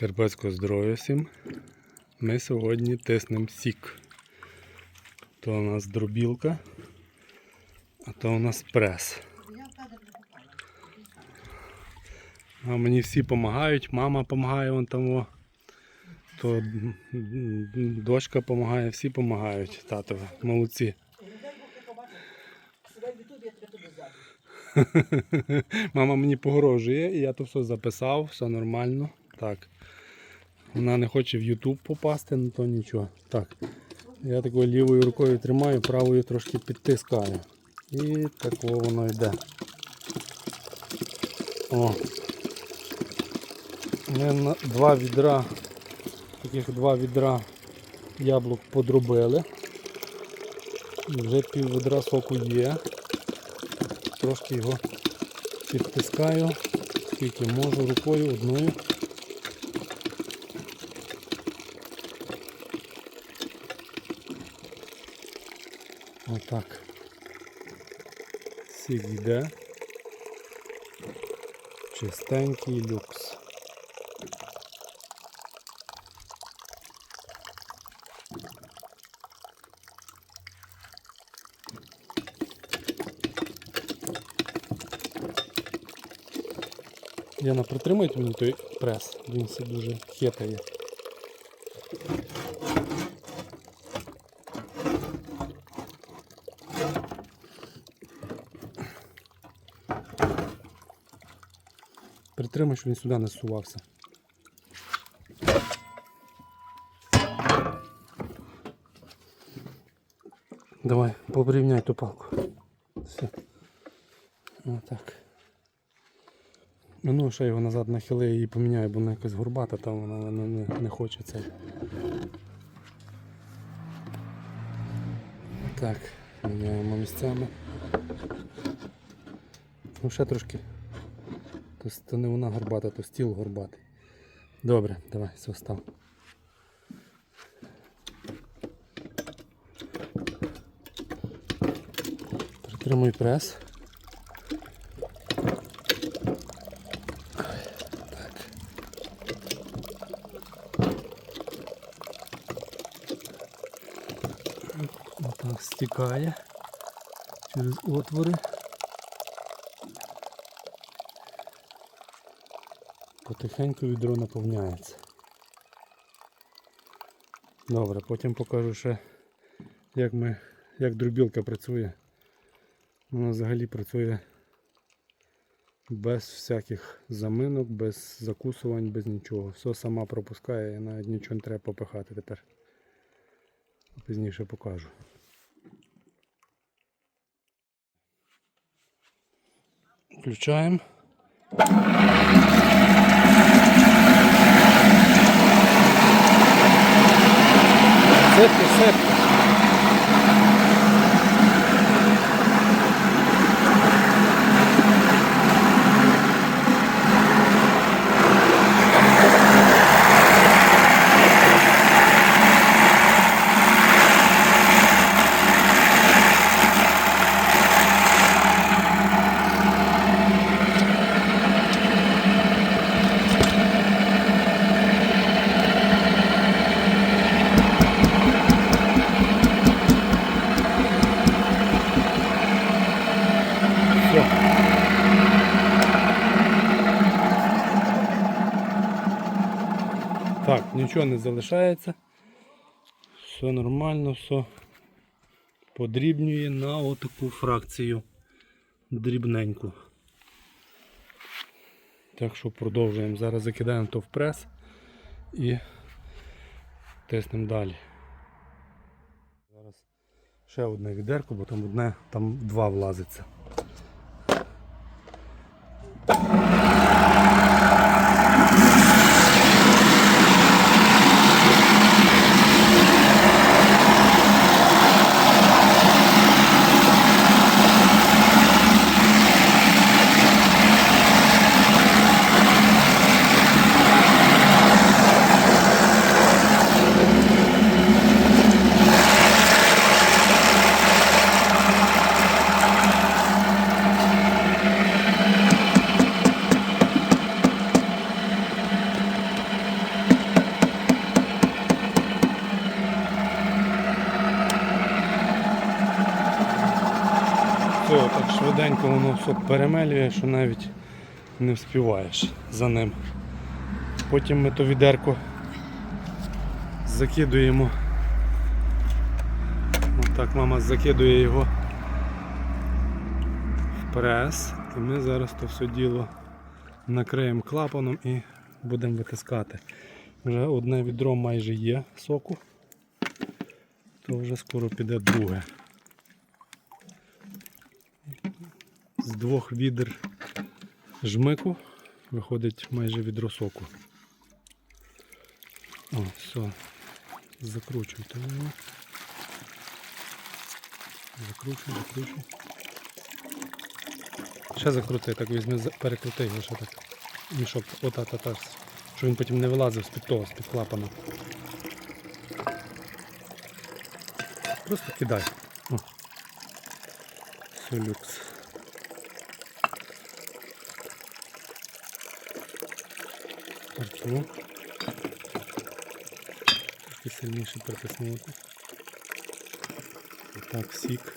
Карпатського здоров'я всім. Ми сьогодні тиснемо сік. То у нас дробілка, а то у нас прес. А мені всі допомагають, мама допомагає вон тому. То дочка допомагає, всі допомагають. Тато, молодці. Мама мені погрожує, і я то все записав, все нормально. Так. Вона не хоче в YouTube попасти, ну то нічого. Так. Я такою лівою рукою тримаю, правою трошки підтискаю. І такого воно йде. О. Ми два відра, таких два відра яблук подробили. Вже пів відра соку є. Трошки його підтискаю, скільки можу рукою одною. Отак. Сік йде. Чистенький люкс. Яна, притримайте мені той прес, він все дуже хитає. Притримай, щоб він сюди не зсувався. Давай, порівняй ту палку. Все. Отак. Ну, ще його назад нахили і поміняю, бо вона якась горбата, там вона не, не, не хоче це. Так, міняємо місцями. Ну ще трошки. То, то не вона горбата, то стіл горбатий. Добре, давай, все став. Притримуй прес. Отак стікає через отвори. Потихеньку відро наповняється. Добре, потім покажу ще, як ми, як дробілка працює. Вона взагалі працює без всяких заминок, без закусувань, без нічого. Все сама пропускає і навіть нічого не треба попихати тепер. Пізніше покажу. Включаємо. Сипки, сипки. Так, нічого не залишається. Все нормально, все подрібнює на отаку фракцію дрібненьку. Так що продовжуємо. Зараз закидаємо то в прес і тиснемо далі. Зараз ще одне відерко, бо там одне, там два влазиться. Швиденько воно все перемелює, що навіть не вспіваєш за ним. Потім ми то відерко закидуємо. Отак мама закидує його в прес. І ми зараз то все діло накриємо клапаном і будемо витискати. Вже одне відро майже є соку, то вже скоро піде друге. З двох відер жмику виходить майже відро соку. О, все. Закручуйте його. Закручуй, закручуй. Ще закрути, так візьми, перекрути його ще так. Мішок, ота та та щоб він потім не вилазив з-під того, з-під клапана. Просто кидай. О. Все люкс. Арчу. Трішки сильніше притиснути. Так, сік.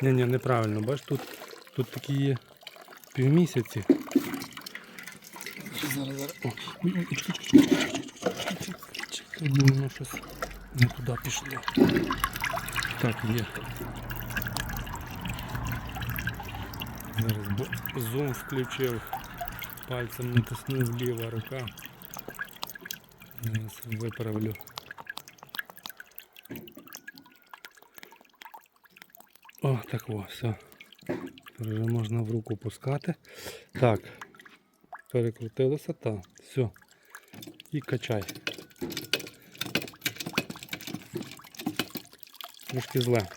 Ні, ні, неправильно, бач, тут, тут такі є півмісяці. Зараз, зараз. О, ой, ой, чекай, чекай, чекай, чекай, чекай, чекай, чекай, воно щось не туди пішло. Так, є. Зараз зум включив, пальцем натиснув ліва рука. Зараз виправлю. О, так о, все. Тепер вже можна в руку пускати. Так, перекрутилося, так, все. І качай. Трошки зле.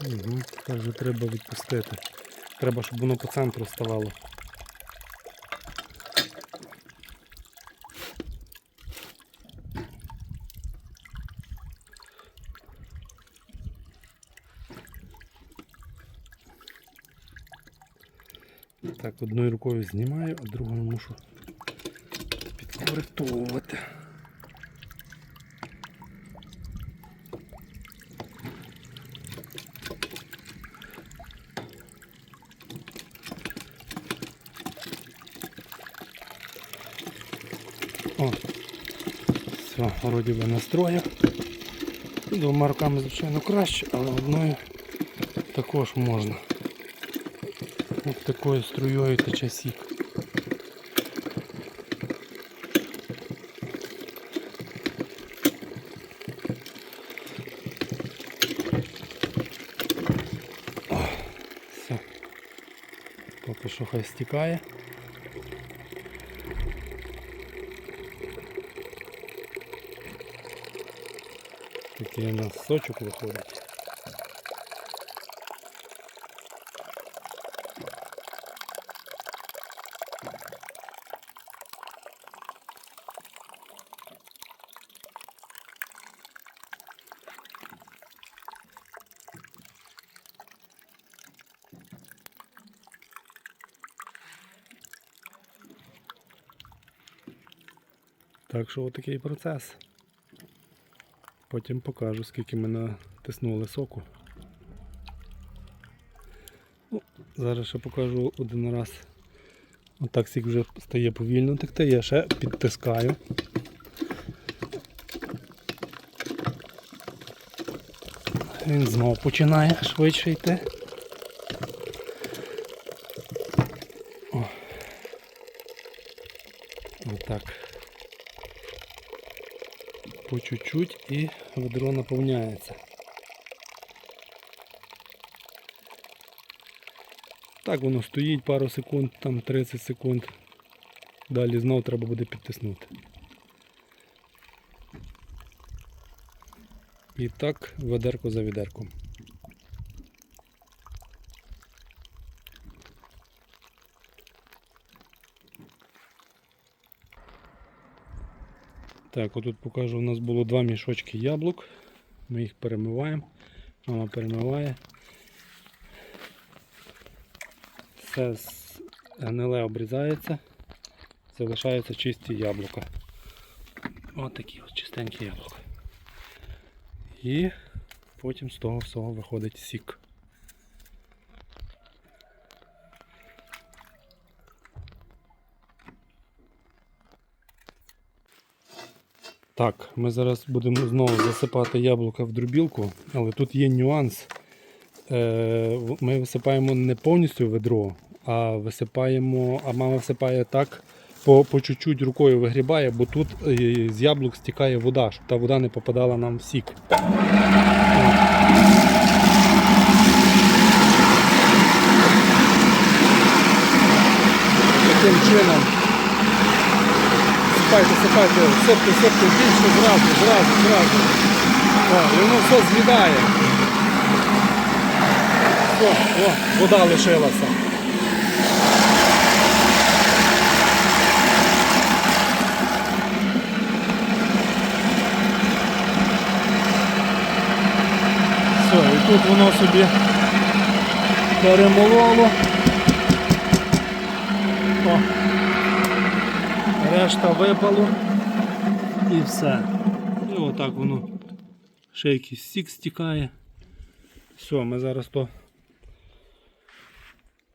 Угу, так вже треба відпустити. Треба, щоб воно по центру ставало. Так, одною рукою знімаю, а другою мушу підкоректовувати. Вроді би настроїв. Двома руками, звичайно, краще, але одною також можна. Ось такою струєю тече сік. Все. Поки що хай стікає. Такий у нас сочок виходить. Так що отакий процес. Потім покажу, скільки ми натиснули соку. Ну, зараз ще покажу один раз. Отак сік вже стає повільно текти, я ще підтискаю. Він знову починає швидше йти. О. Отак. По чуть-чуть і ведро наповняється. Так воно стоїть пару секунд, там 30 секунд. Далі знову треба буде підтиснути. І так ведерко за відерком. Так, отут покажу, у нас було два мішочки яблук. Ми їх перемиваємо. Мама перемиває. Все гниле обрізається. Залишаються чисті яблука. Ось такі от чистенькі яблука. І потім з того всього виходить сік. Так, ми зараз будемо знову засипати яблука в дробілку, але тут є нюанс. Е, Ми висипаємо не повністю ведро, а висипаємо, а мама висипає так, по, по чуть-чуть рукою вигрібає, бо тут е, з яблук стікає вода, щоб та вода не попадала нам в сік. Таким чином. Сипайте, сипайте, сипте, сипте, більше зразу, зразу, зразу. О, і воно все з'їдає. О, о, вода лишилася. Все, і тут воно собі перемололо. Решта випало і все. І отак воно ще якийсь сік стікає. Все, ми зараз то,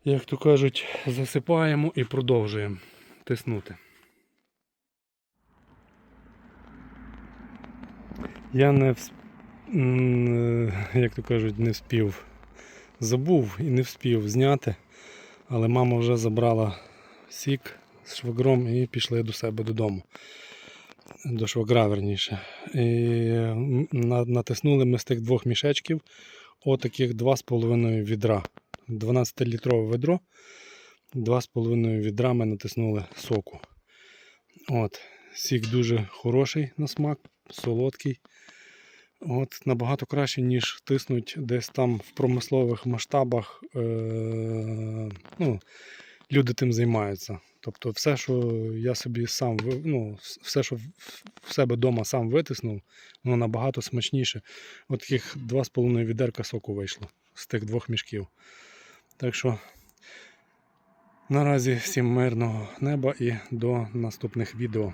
як то кажуть, засипаємо і продовжуємо тиснути. Я не е, як то кажуть, не вспів. Забув і не вспів зняти, але мама вже забрала сік з швагром і пішли до себе додому. До швагра, верніше. І натиснули ми з тих двох мішечків отаких 2,5 відра. 12-літрове ведро. 2,5 відра ми натиснули соку. От. Сік дуже хороший на смак, солодкий. От, набагато краще, ніж тиснуть десь там в промислових масштабах. Е- ну, люди тим займаються. Тобто, все, що я собі сам ну, все, що в себе вдома сам витиснув, воно набагато смачніше. От таких 2,5 відерка соку вийшло з тих двох мішків. Так що наразі всім мирного неба і до наступних відео.